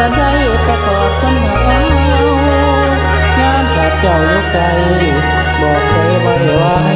และได้ประกอบคนเฮางานกับเจ้าลูกใจบอกใจไว้ว่า